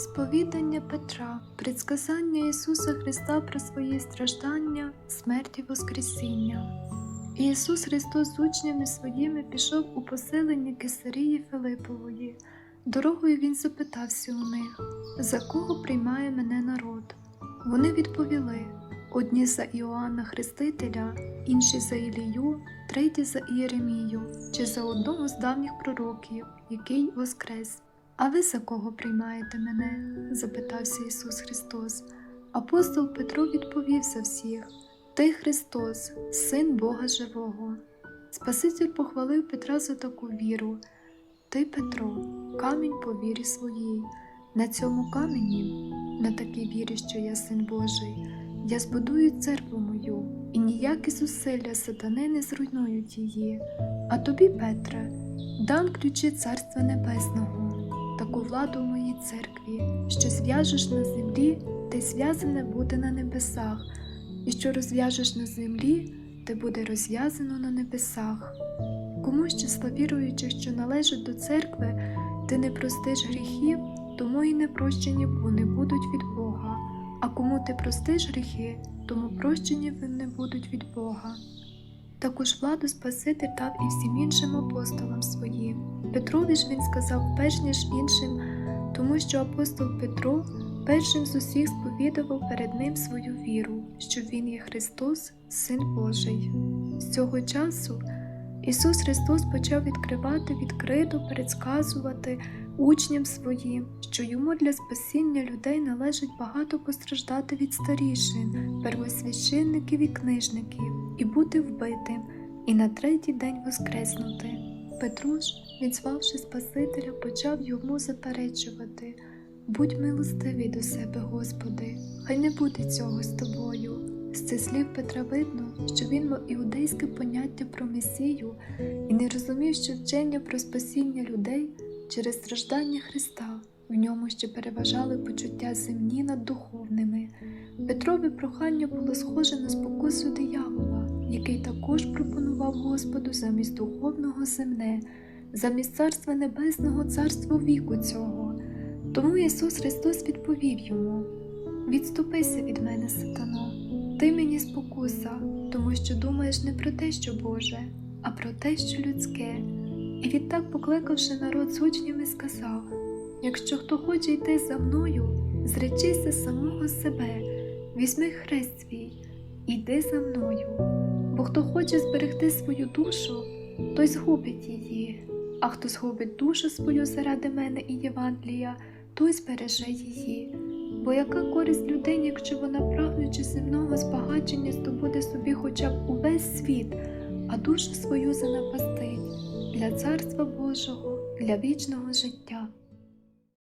Сповідання Петра, предсказання Ісуса Христа про свої страждання, смерть і Воскресіння. Ісус Христос з учнями своїми пішов у поселення Кесарії Филипової. Дорогою Він запитався у них, за кого приймає мене народ. Вони відповіли: одні за Іоанна Хрестителя, інші за Ілію, треті за Ієремію, чи за одного з давніх пророків, який воскрес. А ви за кого приймаєте мене? запитався Ісус Христос. Апостол Петро відповів за всіх: Ти Христос, Син Бога Живого. Спаситель похвалив Петра за таку віру. Ти, Петро, камінь по вірі своїй. На цьому камені, на такій вірі, що я син Божий, я збудую церкву мою, і ніякі зусилля сатани не зруйнують її. А тобі, Петре, дам ключі Царства Небесного, таку владу моїй церкві, що зв'яжеш на землі, те зв'язане буде на небесах, і що розв'яжеш на землі, те буде розв'язано на небесах. Кому з числа віруючих, що належать до церкви, ти не простиш гріхів, тому і непрощені вони будуть від Бога. А кому ти простиш гріхи, тому прощені вони будуть від Бога. Таку ж владу Спаситель дав і всім іншим апостолам своїм. Петрові ж він сказав перш ніж іншим, тому що апостол Петро першим з усіх сповідував перед ним свою віру, що Він є Христос, Син Божий. З цього часу Ісус Христос почав відкривати відкрито, передсказувати учням своїм, що йому для спасіння людей належить багато постраждати від старішин, первосвященників і книжників, і бути вбитим, і на третій день воскреснути. Петро ж, відзвавши Спасителя, почав йому заперечувати. Будь милостивий до себе, Господи, хай не буде цього з тобою. З цих слів Петра видно, що він мав іудейське поняття про Месію і не розумів, що вчення про спасіння людей через страждання Христа в ньому ще переважали почуття земні над духовними. Петрове прохання було схоже на спокусу диявола, який також пропонував Господу замість духовного земне, замість царства небесного царство віку цього. Тому Ісус Христос відповів йому: Відступися від мене, сатано, ти мені спокуса, тому що думаєш не про те, що Боже, а про те, що людське. І відтак, покликавши народ з учнями, сказав: Якщо хто хоче йти за мною, зречися самого себе, візьми хрест свій, іди за мною. Бо хто хоче зберегти свою душу, той згубить її, а хто згубить душу свою заради мене і Євангелія, той збереже її. Бо яка користь людині, якщо вона, прагнучи земного збагачення, здобуде собі хоча б увесь світ, а душу свою занапастить для Царства Божого, для вічного життя.